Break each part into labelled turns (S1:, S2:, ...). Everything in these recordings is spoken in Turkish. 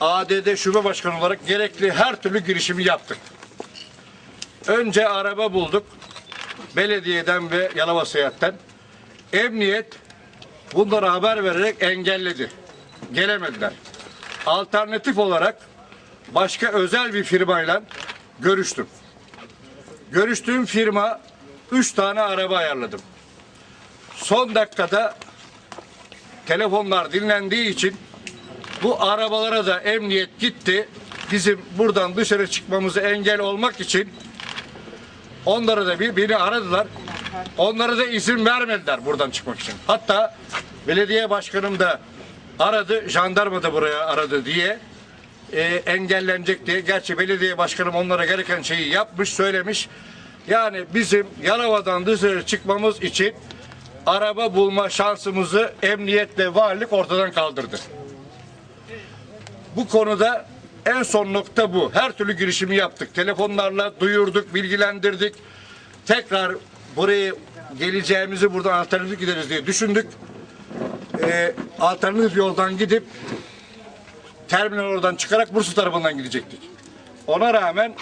S1: ADD Şube Başkanı olarak gerekli her türlü girişimi yaptık. Önce araba bulduk. Belediyeden ve Yalova Seyahat'ten. Emniyet bunlara haber vererek engelledi. Gelemediler. Alternatif olarak başka özel bir firmayla görüştüm. Görüştüğüm firma üç tane araba ayarladım. Son dakikada telefonlar dinlendiği için bu arabalara da emniyet gitti. Bizim buradan dışarı çıkmamızı engel olmak için onlara da bir beni aradılar. Onlara da izin vermediler buradan çıkmak için. Hatta belediye başkanım da aradı, jandarma da buraya aradı diye e, engellenecek diye. Gerçi belediye başkanım onlara gereken şeyi yapmış, söylemiş. Yani bizim Yalova'dan dışarı çıkmamız için araba bulma şansımızı emniyetle valilik ortadan kaldırdı. Bu konuda en son nokta bu. Her türlü girişimi yaptık. Telefonlarla duyurduk, bilgilendirdik. Tekrar buraya geleceğimizi buradan alternatif gideriz diye düşündük. Ee, alternatif yoldan gidip terminal oradan çıkarak Bursa tarafından gidecektik. Ona rağmen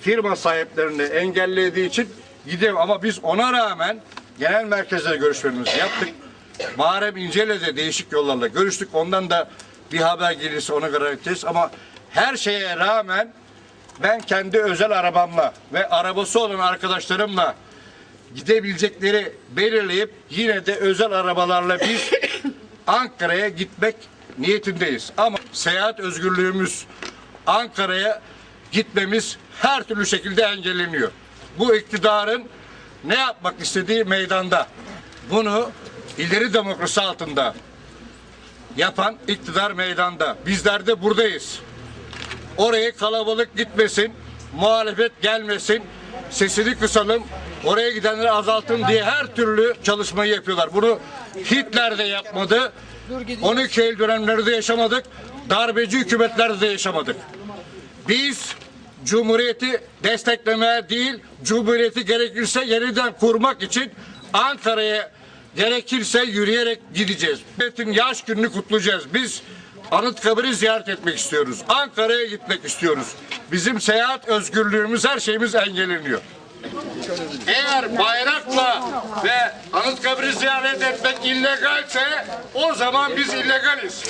S1: firma sahiplerini engellediği için gidelim ama biz ona rağmen genel merkezle görüşmelerimizi yaptık. Muharrem İnce'yle de değişik yollarla görüştük. Ondan da bir haber gelirse ona göre edeceğiz ama her şeye rağmen ben kendi özel arabamla ve arabası olan arkadaşlarımla gidebilecekleri belirleyip yine de özel arabalarla biz Ankara'ya gitmek niyetindeyiz. Ama seyahat özgürlüğümüz Ankara'ya gitmemiz her türlü şekilde engelleniyor. Bu iktidarın ne yapmak istediği meydanda. Bunu ileri demokrasi altında yapan iktidar meydanda. Bizler de buradayız. Oraya kalabalık gitmesin, muhalefet gelmesin, sesini kısalım, oraya gidenleri azaltın diye her türlü çalışmayı yapıyorlar. Bunu Hitler de yapmadı, 12 Eylül dönemlerde yaşamadık, darbeci hükümetlerde de yaşamadık. Biz Cumhuriyeti desteklemeye değil, Cumhuriyeti gerekirse yeniden kurmak için Ankara'ya gerekirse yürüyerek gideceğiz. Cumhuriyet'in yaş gününü kutlayacağız. Biz Anıtkabir'i ziyaret etmek istiyoruz. Ankara'ya gitmek istiyoruz. Bizim seyahat özgürlüğümüz, her şeyimiz engelleniyor. Eğer bayrakla ve Anıtkabir'i ziyaret etmek illegalse o zaman biz illegaliz.